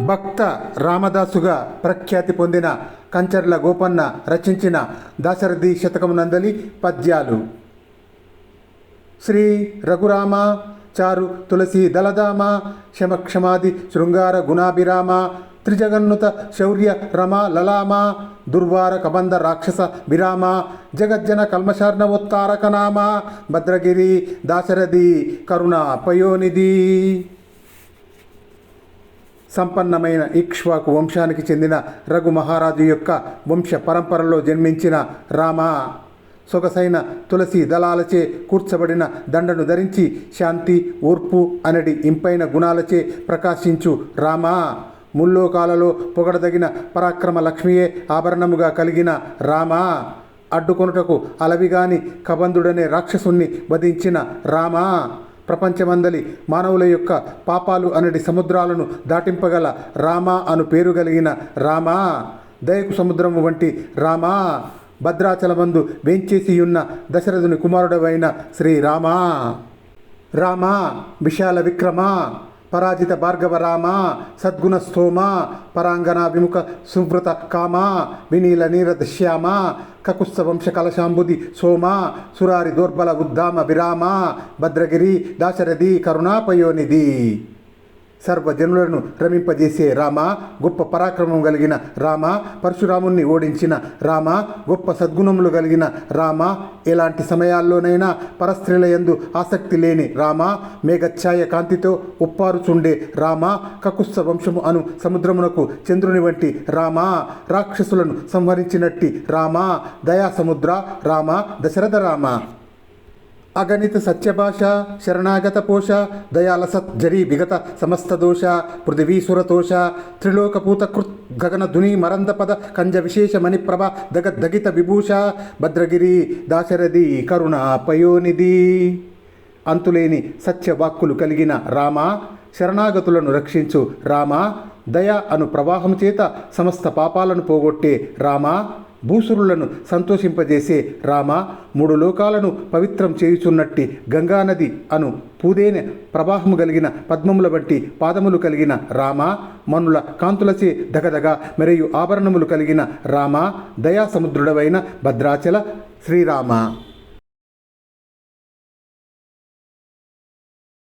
భక్త రామదాసుగా ప్రఖ్యాతి పొందిన కంచర్ల గోపన్న రచించిన దాశరథి శతకమునందలి పద్యాలు. శ్రీ రఘురామ చారు తులసి దళదామ శమక్షమాది శృంగార గుణాభిరామ త్రిజగన్నుత శౌర్య రమ లలామ దుర్వార కబంధ రాక్షస విరామ జగజ్జన కల్మశార్ణవోత్తారక నామ భద్రగిరి దాశరథి కరుణ పయోనిధి సంపన్నమైన ఇక్ష్వాకు వంశానికి చెందిన రఘు మహారాజు యొక్క వంశ పరంపరలో జన్మించిన రామ. సొగసైన తులసి దళాలచే కూర్చబడిన దండను ధరించి శాంతి ఓర్పు అనడి ఇంపైన గుణాలచే ప్రకాశించు రామ. ముల్లోకాలలో పొగడదగిన పరాక్రమ లక్ష్మియే ఆభరణముగా కలిగిన రామ. అడ్డుకొనుటకు అలవిగాని కబంధుడనే రాక్షసుణ్ణి వధించిన రామ. ప్రపంచమందలి మానవుల యొక్క పాపాలు అనడి సముద్రాలను దాటింపగల రామ అను పేరు కలిగిన రామ. దయకు సముద్రము వంటి రామ. భద్రాచలమందు వేంచేసియున్న దశరథుని కుమారుడవైన శ్రీరామ రామ విశాల విక్రమ. పరాజిత భార్గవరామ సద్గుణ స్థోమ పరాంగణ విముఖ సువ్రత కామ వినీల నీరద శ్యామ కకుత్స వంశ కలశాంబుది సోమ సురారి దోర్బల ఉద్దామ విరామ భద్రగిరి దాశరథి కరుణాపయోనిధి. సర్వజనులను రమింపజేసే రామ గొప్ప పరాక్రమం కలిగిన రామ పరశురాముణ్ణి ఓడించిన రామ గొప్ప సద్గుణములు కలిగిన రామ ఎలాంటి సమయాల్లోనైనా పరస్త్రీల యందు ఆసక్తి లేని రామ మేఘఛాయ కాంతితో ఉప్పారుచుండే రామ కకుస్స వంశము అను సముద్రమునకు చంద్రుని వంటి రామ రాక్షసులను సంహరించినట్టి రామ దయా సముద్ర రామ దశరథ రామ. అగణిత సత్యభాష శరణాగత పోష దయాల సత్ జరి విగత సమస్త దోష పృథివీసురతోష త్రిలోకపూత కృత్ గగన ధుని మరంద పద కంజ విశేష మణిప్రభ దగ దగిత విభూష భద్రగిరి దాశరథి కరుణ పయోనిధి. అంతులేని సత్యవాక్కులు కలిగిన రామ శరణాగతులను రక్షించు రామ దయ అను ప్రవాహం చేత సమస్త పాపాలను పోగొట్టే రామ భూసురులను సంతోషింపజేసే రామ మూడు లోకాలను పవిత్రం చేయుచున్నట్టి గంగానది అను పూదేన ప్రవాహము కలిగిన పద్మముల వంటి పాదములు కలిగిన రామ మనుల కాంతులచే దగదగ మరియు ఆభరణములు కలిగిన రామ దయా సముద్రుడవైన భద్రాచల శ్రీరామ.